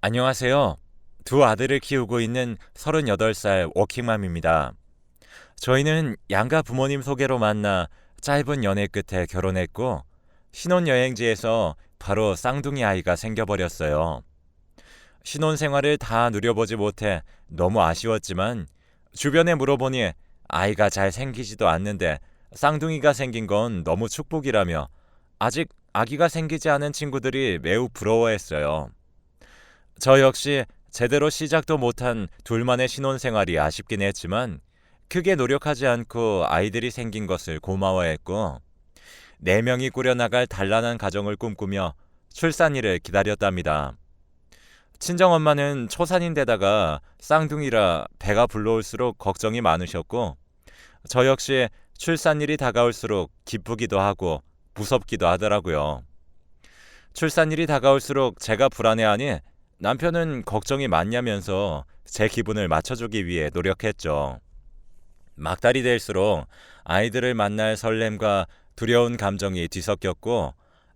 안녕하세요. 두 아들을 키우고 있는 38살 워킹맘입니다. 저희는 양가 부모님 소개로 만나 짧은 연애 끝에 결혼했고 신혼여행지에서 바로 쌍둥이 아이가 생겨버렸어요. 신혼 생활을 다 누려보지 못해 너무 아쉬웠지만 주변에 물어보니 아이가 잘 생기지도 않는데 쌍둥이가 생긴 건 너무 축복이라며 아직 아기가 생기지 않은 친구들이 매우 부러워했어요. 저 역시 제대로 시작도 못한 둘만의 신혼생활이 아쉽긴 했지만 크게 노력하지 않고 아이들이 생긴 것을 고마워했고 네 명이 꾸려나갈 단란한 가정을 꿈꾸며 출산일을 기다렸답니다. 친정엄마는 초산인데다가 쌍둥이라 배가 불러올수록 걱정이 많으셨고 저 역시 출산일이 다가올수록 기쁘기도 하고 무섭기도 하더라고요. 출산일이 다가올수록 제가 불안해하니 남편은 걱정이 많냐면서 제 기분을 맞춰주기 위해 노력했죠. 막달이 될수록 아이들을 만날 설렘과 두려운 감정이 뒤섞였고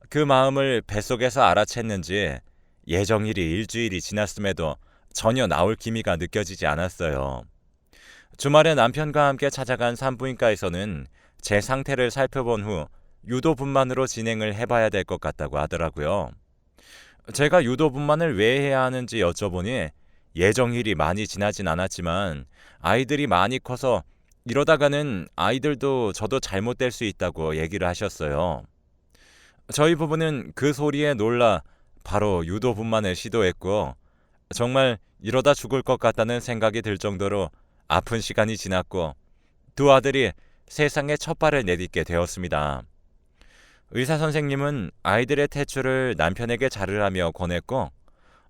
그 마음을 뱃속에서 알아챘는지 예정일이 일주일이 지났음에도 전혀 나올 기미가 느껴지지 않았어요. 주말에 남편과 함께 찾아간 산부인과에서는 제 상태를 살펴본 후 유도분만으로 진행을 해봐야 될 것 같다고 하더라고요. 제가 유도분만을 왜 해야 하는지 여쭤보니 예정일이 많이 지나진 않았지만 아이들이 많이 커서 이러다가는 아이들도 저도 잘못될 수 있다고 얘기를 하셨어요. 저희 부부는 그 소리에 놀라 바로 유도분만을 시도했고 정말 이러다 죽을 것 같다는 생각이 들 정도로 아픈 시간이 지났고 두 아들이 세상에 첫 발을 내딛게 되었습니다. 의사 선생님은 아이들의 퇴출을 남편에게 자르라며 권했고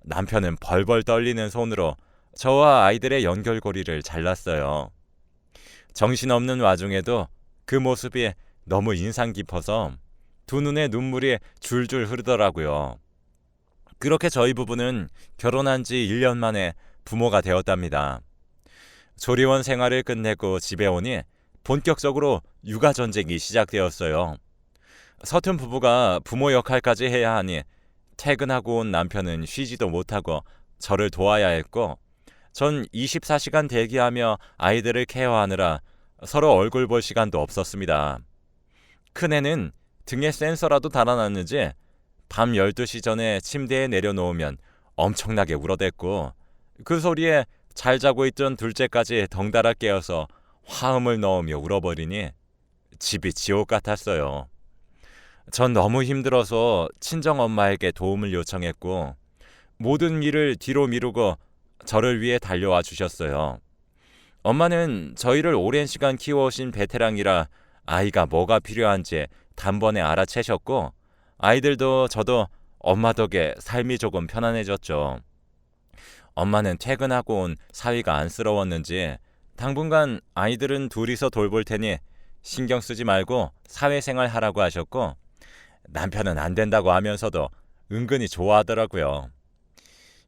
남편은 벌벌 떨리는 손으로 저와 아이들의 연결고리를 잘랐어요. 정신없는 와중에도 그 모습이 너무 인상 깊어서 두 눈에 눈물이 줄줄 흐르더라고요. 그렇게 저희 부부는 결혼한 지 1년 만에 부모가 되었답니다. 조리원 생활을 끝내고 집에 오니 본격적으로 육아 전쟁이 시작되었어요. 서툰 부부가 부모 역할까지 해야 하니 퇴근하고 온 남편은 쉬지도 못하고 저를 도와야 했고 전 24시간 대기하며 아이들을 케어하느라 서로 얼굴 볼 시간도 없었습니다. 큰애는 등에 센서라도 달아놨는지 밤 12시 전에 침대에 내려놓으면 엄청나게 울어댔고 그 소리에 잘 자고 있던 둘째까지 덩달아 깨어서 화음을 넣으며 울어버리니 집이 지옥 같았어요. 전 너무 힘들어서 친정 엄마에게 도움을 요청했고 모든 일을 뒤로 미루고 저를 위해 달려와 주셨어요. 엄마는 저희를 오랜 시간 키워오신 베테랑이라 아이가 뭐가 필요한지 단번에 알아채셨고 아이들도 저도 엄마 덕에 삶이 조금 편안해졌죠. 엄마는 퇴근하고 온 사위가 안쓰러웠는지 당분간 아이들은 둘이서 돌볼 테니 신경 쓰지 말고 사회생활 하라고 하셨고 남편은 안 된다고 하면서도 은근히 좋아하더라고요.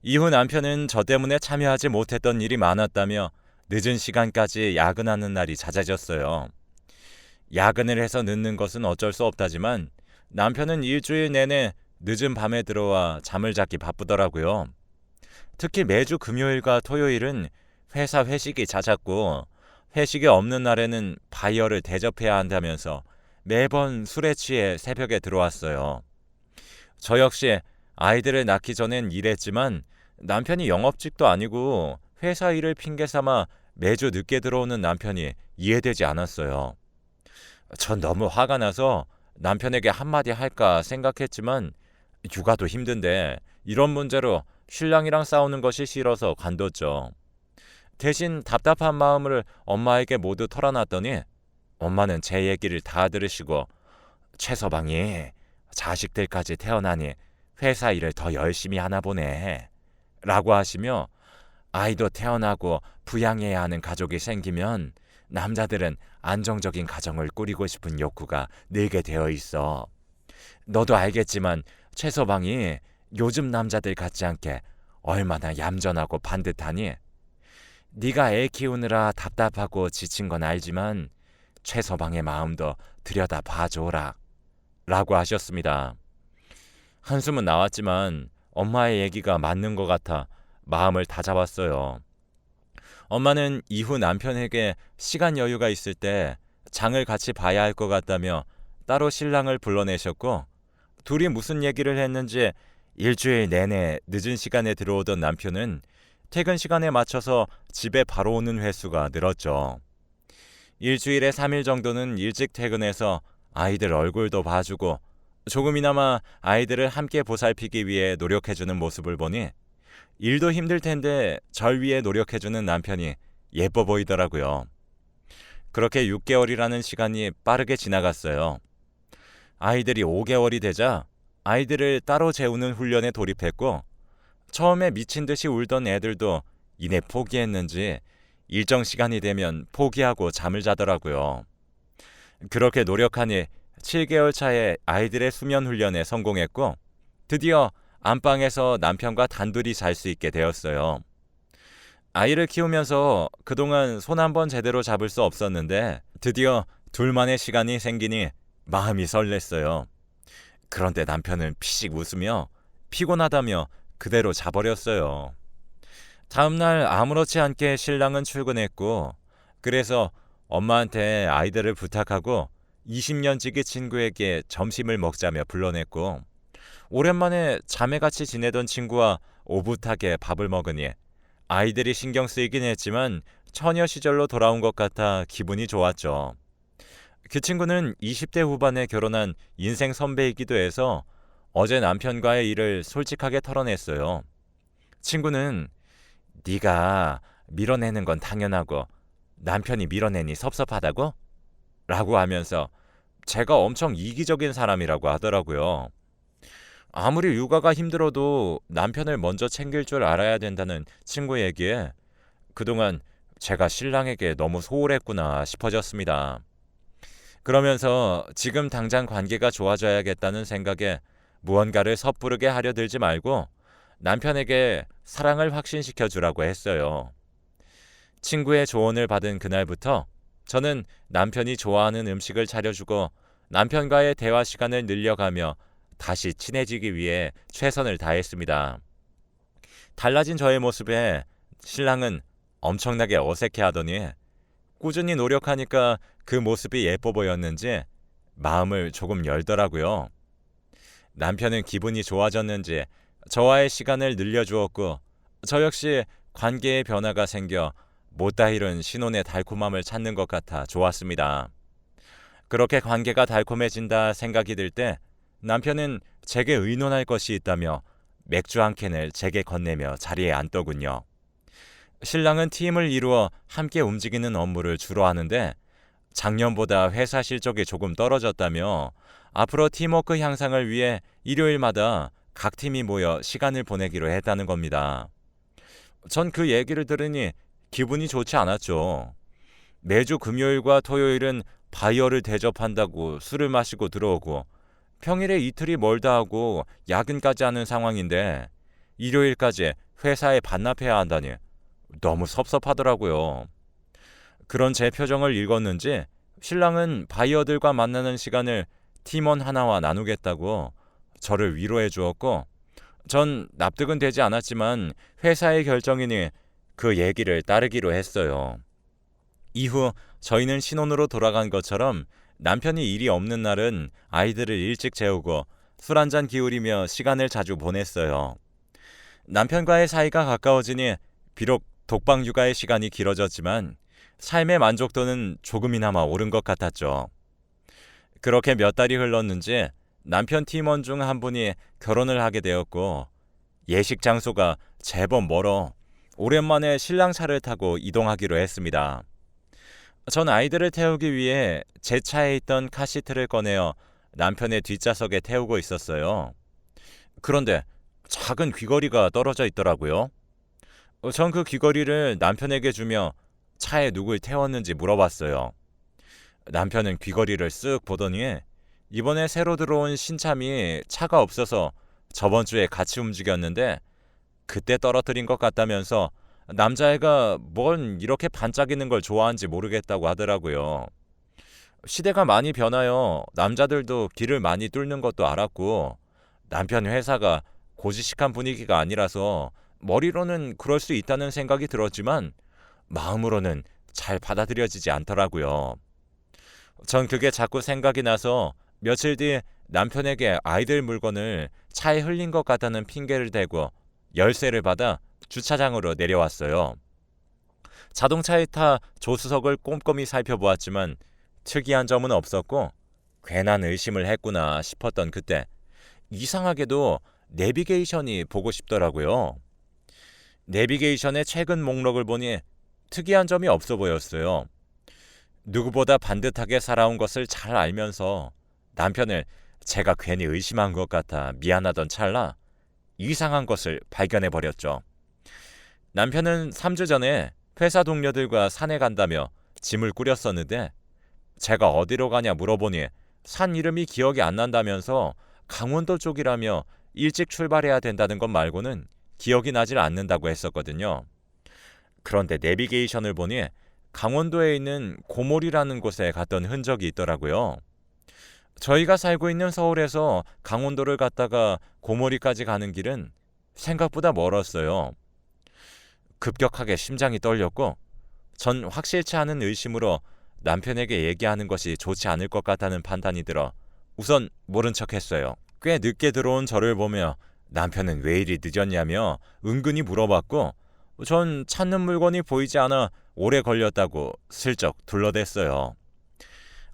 이후 남편은 저 때문에 참여하지 못했던 일이 많았다며 늦은 시간까지 야근하는 날이 잦아졌어요. 야근을 해서 늦는 것은 어쩔 수 없다지만 남편은 일주일 내내 늦은 밤에 들어와 잠을 자기 바쁘더라고요. 특히 매주 금요일과 토요일은 회사 회식이 잦았고 회식이 없는 날에는 바이어를 대접해야 한다면서 매번 술에 취해 새벽에 들어왔어요. 저 역시 아이들을 낳기 전엔 일했지만 남편이 영업직도 아니고 회사 일을 핑계 삼아 매주 늦게 들어오는 남편이 이해되지 않았어요. 전 너무 화가 나서 남편에게 한마디 할까 생각했지만 육아도 힘든데 이런 문제로 신랑이랑 싸우는 것이 싫어서 관뒀죠. 대신 답답한 마음을 엄마에게 모두 털어놨더니 엄마는 제 얘기를 다 들으시고 최서방이 자식들까지 태어나니 회사 일을 더 열심히 하나 보네. 라고 하시며 아이도 태어나고 부양해야 하는 가족이 생기면 남자들은 안정적인 가정을 꾸리고 싶은 욕구가 늘게 되어 있어. 너도 알겠지만 최서방이 요즘 남자들 같지 않게 얼마나 얌전하고 반듯하니? 네가 애 키우느라 답답하고 지친 건 알지만 최서방의 마음도 들여다 봐줘라. 라고 하셨습니다. 한숨은 나왔지만 엄마의 얘기가 맞는 것 같아 마음을 다잡았어요. 엄마는 이후 남편에게 시간 여유가 있을 때 장을 같이 봐야 할 것 같다며 따로 신랑을 불러내셨고 둘이 무슨 얘기를 했는지 일주일 내내 늦은 시간에 들어오던 남편은 퇴근 시간에 맞춰서 집에 바로 오는 횟수가 늘었죠. 일주일에 3일 정도는 일찍 퇴근해서 아이들 얼굴도 봐주고 조금이나마 아이들을 함께 보살피기 위해 노력해주는 모습을 보니 일도 힘들 텐데 절 위해 노력해주는 남편이 예뻐 보이더라고요. 그렇게 6개월이라는 시간이 빠르게 지나갔어요. 아이들이 5개월이 되자 아이들을 따로 재우는 훈련에 돌입했고 처음에 미친 듯이 울던 애들도 이내 포기했는지 일정 시간이 되면 포기하고 잠을 자더라고요. 그렇게 노력하니 7개월 차에 아이들의 수면 훈련에 성공했고 드디어 안방에서 남편과 단둘이 잘 수 있게 되었어요. 아이를 키우면서 그동안 손 한 번 제대로 잡을 수 없었는데 드디어 둘만의 시간이 생기니 마음이 설렜어요. 그런데 남편은 피식 웃으며 피곤하다며 그대로 자버렸어요. 다음날 아무렇지 않게 신랑은 출근했고 그래서 엄마한테 아이들을 부탁하고 20년 지기 친구에게 점심을 먹자며 불러냈고 오랜만에 자매같이 지내던 친구와 오붓하게 밥을 먹으니 아이들이 신경 쓰이긴 했지만 처녀 시절로 돌아온 것 같아 기분이 좋았죠. 그 친구는 20대 후반에 결혼한 인생 선배이기도 해서 어제 남편과의 일을 솔직하게 털어냈어요. 친구는 네가 밀어내는 건 당연하고 남편이 밀어내니 섭섭하다고? 라고 하면서 제가 엄청 이기적인 사람이라고 하더라고요. 아무리 육아가 힘들어도 남편을 먼저 챙길 줄 알아야 된다는 친구 얘기에 그동안 제가 신랑에게 너무 소홀했구나 싶어졌습니다. 그러면서 지금 당장 관계가 좋아져야겠다는 생각에 무언가를 섣부르게 하려 들지 말고 남편에게 사랑을 확신시켜 주라고 했어요. 친구의 조언을 받은 그날부터 저는 남편이 좋아하는 음식을 차려주고 남편과의 대화 시간을 늘려가며 다시 친해지기 위해 최선을 다했습니다. 달라진 저의 모습에 신랑은 엄청나게 어색해 하더니 꾸준히 노력하니까 그 모습이 예뻐 보였는지 마음을 조금 열더라고요. 남편은 기분이 좋아졌는지 저와의 시간을 늘려주었고 저 역시 관계의 변화가 생겨 못다 이룬 신혼의 달콤함을 찾는 것 같아 좋았습니다. 그렇게 관계가 달콤해진다 생각이 들 때 남편은 제게 의논할 것이 있다며 맥주 한 캔을 제게 건네며 자리에 앉더군요. 신랑은 팀을 이루어 함께 움직이는 업무를 주로 하는데 작년보다 회사 실적이 조금 떨어졌다며 앞으로 팀워크 향상을 위해 일요일마다 각 팀이 모여 시간을 보내기로 했다는 겁니다. 전 그 얘기를 들으니 기분이 좋지 않았죠. 매주 금요일과 토요일은 바이어를 대접한다고 술을 마시고 들어오고 평일에 이틀이 멀다 하고 야근까지 하는 상황인데 일요일까지 회사에 반납해야 한다니 너무 섭섭하더라고요. 그런 제 표정을 읽었는지 신랑은 바이어들과 만나는 시간을 팀원 하나와 나누겠다고 저를 위로해 주었고 전 납득은 되지 않았지만 회사의 결정이니 그 얘기를 따르기로 했어요. 이후 저희는 신혼으로 돌아간 것처럼 남편이 일이 없는 날은 아이들을 일찍 재우고 술 한 잔 기울이며 시간을 자주 보냈어요. 남편과의 사이가 가까워지니 비록 독방 육아의 시간이 길어졌지만 삶의 만족도는 조금이나마 오른 것 같았죠. 그렇게 몇 달이 흘렀는지 남편 팀원 중 한 분이 결혼을 하게 되었고 예식 장소가 제법 멀어 오랜만에 신랑 차를 타고 이동하기로 했습니다. 전 아이들을 태우기 위해 제 차에 있던 카시트를 꺼내어 남편의 뒷좌석에 태우고 있었어요. 그런데 작은 귀걸이가 떨어져 있더라고요. 전 그 귀걸이를 남편에게 주며 차에 누굴 태웠는지 물어봤어요. 남편은 귀걸이를 쓱 보더니 이번에 새로 들어온 신참이 차가 없어서 저번 주에 같이 움직였는데 그때 떨어뜨린 것 같다면서 남자애가 뭔 이렇게 반짝이는 걸 좋아하는지 모르겠다고 하더라고요. 시대가 많이 변하여 남자들도 길을 많이 뚫는 것도 알았고 남편 회사가 고지식한 분위기가 아니라서 머리로는 그럴 수 있다는 생각이 들었지만 마음으로는 잘 받아들여지지 않더라고요. 전 그게 자꾸 생각이 나서 며칠 뒤 남편에게 아이들 물건을 차에 흘린 것 같다는 핑계를 대고 열쇠를 받아 주차장으로 내려왔어요. 자동차에 타 조수석을 꼼꼼히 살펴보았지만 특이한 점은 없었고 괜한 의심을 했구나 싶었던 그때 이상하게도 내비게이션이 보고 싶더라고요. 내비게이션의 최근 목록을 보니 특이한 점이 없어 보였어요. 누구보다 반듯하게 살아온 것을 잘 알면서 남편을 제가 괜히 의심한 것 같아 미안하던 찰나 이상한 것을 발견해 버렸죠. 남편은 3주 전에 회사 동료들과 산에 간다며 짐을 꾸렸었는데 제가 어디로 가냐 물어보니 산 이름이 기억이 안 난다면서 강원도 쪽이라며 일찍 출발해야 된다는 것 말고는 기억이 나질 않는다고 했었거든요. 그런데 내비게이션을 보니 강원도에 있는 고몰이라는 곳에 갔던 흔적이 있더라고요. 저희가 살고 있는 서울에서 강원도를 갔다가 고몰이까지 가는 길은 생각보다 멀었어요. 급격하게 심장이 떨렸고 전 확실치 않은 의심으로 남편에게 얘기하는 것이 좋지 않을 것 같다는 판단이 들어 우선 모른 척 했어요. 꽤 늦게 들어온 저를 보며 남편은 왜 이리 늦었냐며 은근히 물어봤고 전 찾는 물건이 보이지 않아 오래 걸렸다고 슬쩍 둘러댔어요.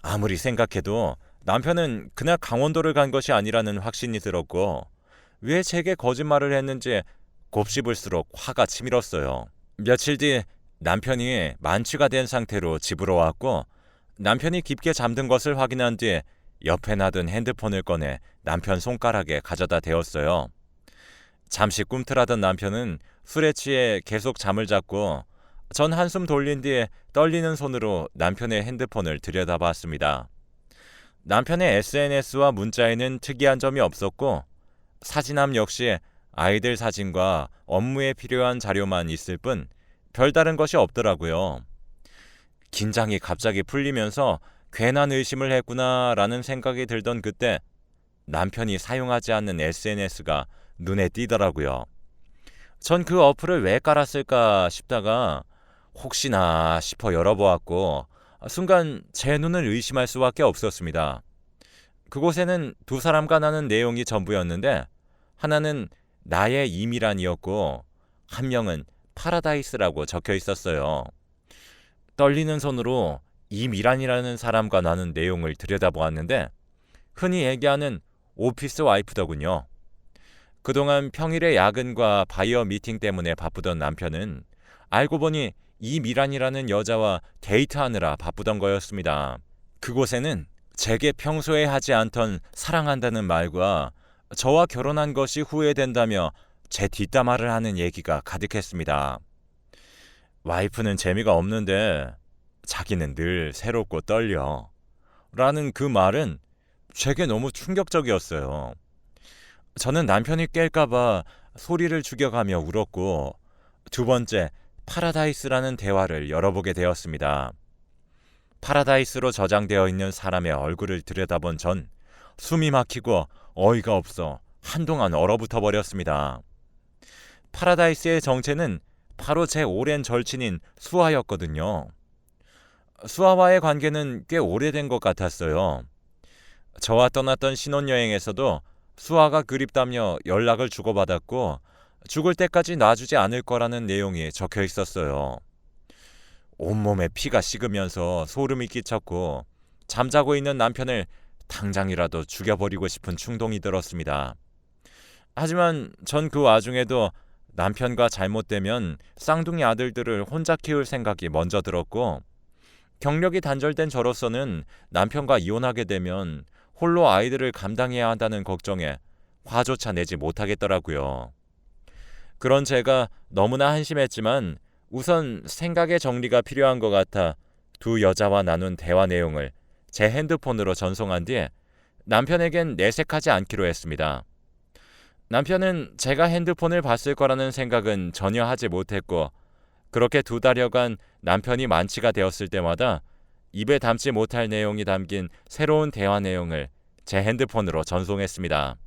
아무리 생각해도 남편은 그날 강원도를 간 것이 아니라는 확신이 들었고 왜 제게 거짓말을 했는지 곱씹을수록 화가 치밀었어요. 며칠 뒤 남편이 만취가 된 상태로 집으로 왔고 남편이 깊게 잠든 것을 확인한 뒤 옆에 놔둔 핸드폰을 꺼내 남편 손가락에 가져다 대었어요. 잠시 꿈틀하던 남편은 술에 취해 계속 잠을 잤고 전 한숨 돌린 뒤에 떨리는 손으로 남편의 핸드폰을 들여다봤습니다. 남편의 SNS와 문자에는 특이한 점이 없었고 사진함 역시 아이들 사진과 업무에 필요한 자료만 있을 뿐 별다른 것이 없더라고요. 긴장이 갑자기 풀리면서 괜한 의심을 했구나라는 생각이 들던 그때 남편이 사용하지 않는 SNS가 눈에 띄더라고요. 전 그 어플을 왜 깔았을까 싶다가 혹시나 싶어 열어보았고 순간 제 눈을 의심할 수밖에 없었습니다. 그곳에는 두 사람과 나는 내용이 전부였는데 하나는 나의 이미란이었고 한 명은 파라다이스라고 적혀 있었어요. 떨리는 손으로 이미란이라는 사람과 나눈 내용을 들여다보았는데 흔히 얘기하는 오피스 와이프더군요. 그동안 평일에 야근과 바이어 미팅 때문에 바쁘던 남편은 알고 보니 이 미란이라는 여자와 데이트하느라 바쁘던 거였습니다. 그곳에는 제게 평소에 하지 않던 사랑한다는 말과 저와 결혼한 것이 후회된다며 제 뒷담화를 하는 얘기가 가득했습니다. 와이프는 재미가 없는데 자기는 늘 새롭고 떨려. 라는 그 말은 제게 너무 충격적이었어요. 저는 남편이 깰까봐 소리를 죽여가며 울었고 두 번째 파라다이스라는 대화를 열어보게 되었습니다. 파라다이스로 저장되어 있는 사람의 얼굴을 들여다본 전 숨이 막히고 어이가 없어 한동안 얼어붙어 버렸습니다. 파라다이스의 정체는 바로 제 오랜 절친인 수아였거든요. 수아와의 관계는 꽤 오래된 것 같았어요. 저와 떠났던 신혼여행에서도 수아가 그립다며 연락을 주고받았고 죽을 때까지 놔주지 않을 거라는 내용이 적혀 있었어요. 온몸에 피가 식으면서 소름이 끼쳤고 잠자고 있는 남편을 당장이라도 죽여버리고 싶은 충동이 들었습니다. 하지만 전 그 와중에도 남편과 잘못되면 쌍둥이 아들들을 혼자 키울 생각이 먼저 들었고 경력이 단절된 저로서는 남편과 이혼하게 되면 홀로 아이들을 감당해야 한다는 걱정에 화조차 내지 못하겠더라고요. 그런 제가 너무나 한심했지만 우선 생각의 정리가 필요한 것 같아 두 여자와 나눈 대화 내용을 제 핸드폰으로 전송한 뒤에 남편에겐 내색하지 않기로 했습니다. 남편은 제가 핸드폰을 봤을 거라는 생각은 전혀 하지 못했고 그렇게 두 달여간 남편이 만취가 되었을 때마다 입에 담지 못할 내용이 담긴 새로운 대화 내용을 제 핸드폰으로 전송했습니다.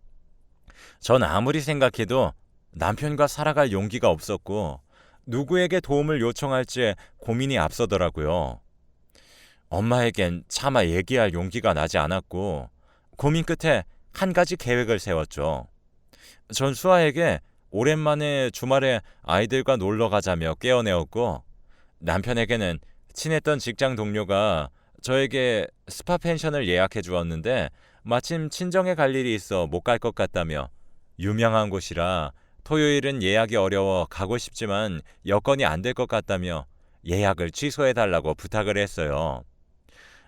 전 아무리 생각해도 남편과 살아갈 용기가 없었고 누구에게 도움을 요청할지 고민이 앞서더라고요. 엄마에겐 차마 얘기할 용기가 나지 않았고 고민 끝에 한 가지 계획을 세웠죠. 전 수아에게 오랜만에 주말에 아이들과 놀러 가자며 깨어내었고 남편에게는 친했던 직장 동료가 저에게 스파 펜션을 예약해 주었는데 마침 친정에 갈 일이 있어 못 갈 것 같다며 유명한 곳이라 토요일은 예약이 어려워 가고 싶지만 여건이 안 될 것 같다며 예약을 취소해 달라고 부탁을 했어요.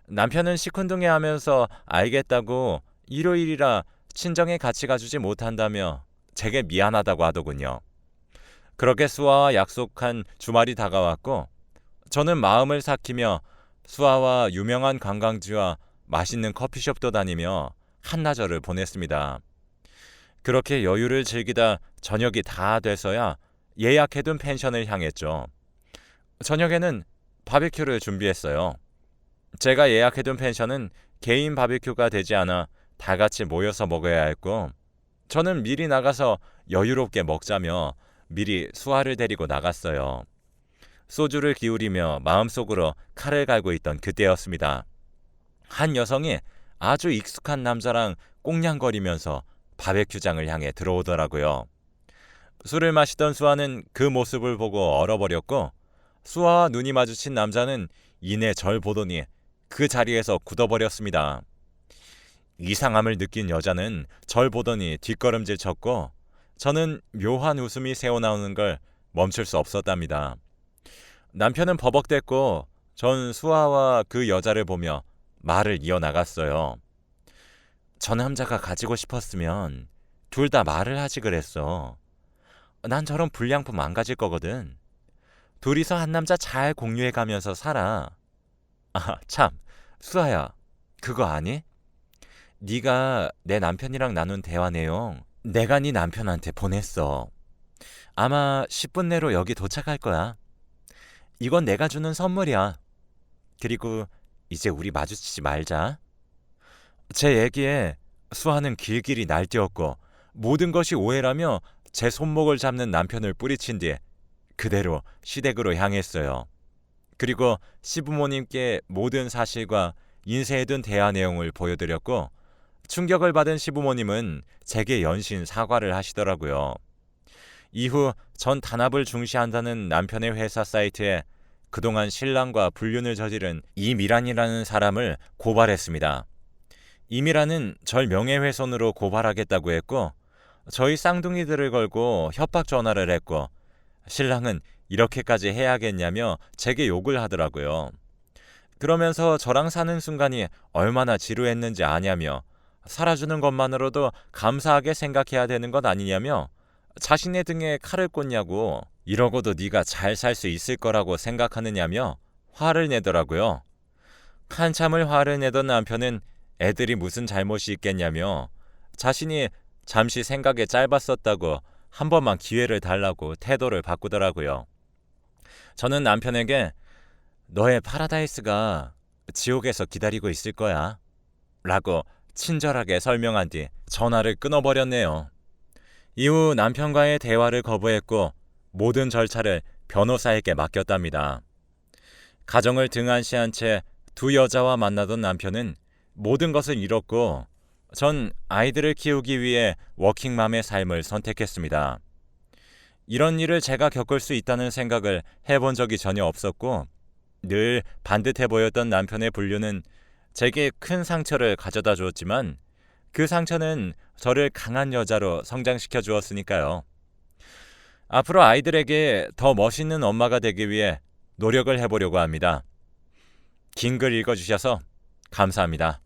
남편은 시큰둥해 하면서 알겠다고 일요일이라 친정에 같이 가주지 못한다며 제게 미안하다고 하더군요. 그렇게 수아와 약속한 주말이 다가왔고 저는 마음을 삭히며 수아와 유명한 관광지와 맛있는 커피숍도 다니며 한나절을 보냈습니다. 그렇게 여유를 즐기다 저녁이 다 돼서야 예약해둔 펜션을 향했죠. 저녁에는 바비큐를 준비했어요. 제가 예약해둔 펜션은 개인 바비큐가 되지 않아 다 같이 모여서 먹어야 했고, 저는 미리 나가서 여유롭게 먹자며 미리 수아를 데리고 나갔어요. 소주를 기울이며 마음속으로 칼을 갈고 있던 그때였습니다. 한 여성이 아주 익숙한 남자랑 꽁냥거리면서 바베큐장을 향해 들어오더라고요. 술을 마시던 수아는 그 모습을 보고 얼어버렸고 수아와 눈이 마주친 남자는 이내 절 보더니 그 자리에서 굳어버렸습니다. 이상함을 느낀 여자는 절 보더니 뒷걸음질 쳤고 저는 묘한 웃음이 새어나오는 걸 멈출 수 없었답니다. 남편은 버벅댔고 전 수아와 그 여자를 보며 말을 이어나갔어요. 저 남자가 가지고 싶었으면 둘 다 말을 하지 그랬어. 난 저런 불량품 안 가질 거거든. 둘이서 한 남자 잘 공유해 가면서 살아. 아, 참. 수아야. 그거 아니? 네가 내 남편이랑 나눈 대화 내용 내가 네 남편한테 보냈어. 아마 10분 내로 여기 도착할 거야. 이건 내가 주는 선물이야. 그리고 이제 우리 마주치지 말자. 제 얘기에 수아는 길길이 날뛰었고 모든 것이 오해라며 제 손목을 잡는 남편을 뿌리친 뒤 그대로 시댁으로 향했어요. 그리고 시부모님께 모든 사실과 인쇄해 둔 대화 내용을 보여드렸고 충격을 받은 시부모님은 제게 연신 사과를 하시더라고요. 이후 전 단합을 중시한다는 남편의 회사 사이트에 그동안 신랑과 불륜을 저지른 이미란이라는 사람을 고발했습니다. 이미란은 절 명예훼손으로 고발하겠다고 했고 저희 쌍둥이들을 걸고 협박 전화를 했고 신랑은 이렇게까지 해야겠냐며 제게 욕을 하더라고요. 그러면서 저랑 사는 순간이 얼마나 지루했는지 아냐며 살아주는 것만으로도 감사하게 생각해야 되는 것 아니냐며 자신의 등에 칼을 꽂냐고 이러고도 네가 잘 살 수 있을 거라고 생각하느냐며 화를 내더라고요. 한참을 화를 내던 남편은 애들이 무슨 잘못이 있겠냐며 자신이 잠시 생각에 짧았었다고 한 번만 기회를 달라고 태도를 바꾸더라고요. 저는 남편에게 너의 파라다이스가 지옥에서 기다리고 있을 거야. 라고 친절하게 설명한 뒤 전화를 끊어버렸네요. 이후 남편과의 대화를 거부했고 모든 절차를 변호사에게 맡겼답니다. 가정을 등한시한 채 두 여자와 만나던 남편은 모든 것을 잃었고 전 아이들을 키우기 위해 워킹맘의 삶을 선택했습니다. 이런 일을 제가 겪을 수 있다는 생각을 해본 적이 전혀 없었고 늘 반듯해 보였던 남편의 분류는 제게 큰 상처를 가져다 주었지만 그 상처는 저를 강한 여자로 성장시켜 주었으니까요. 앞으로 아이들에게 더 멋있는 엄마가 되기 위해 노력을 해보려고 합니다. 긴 글 읽어주셔서 감사합니다.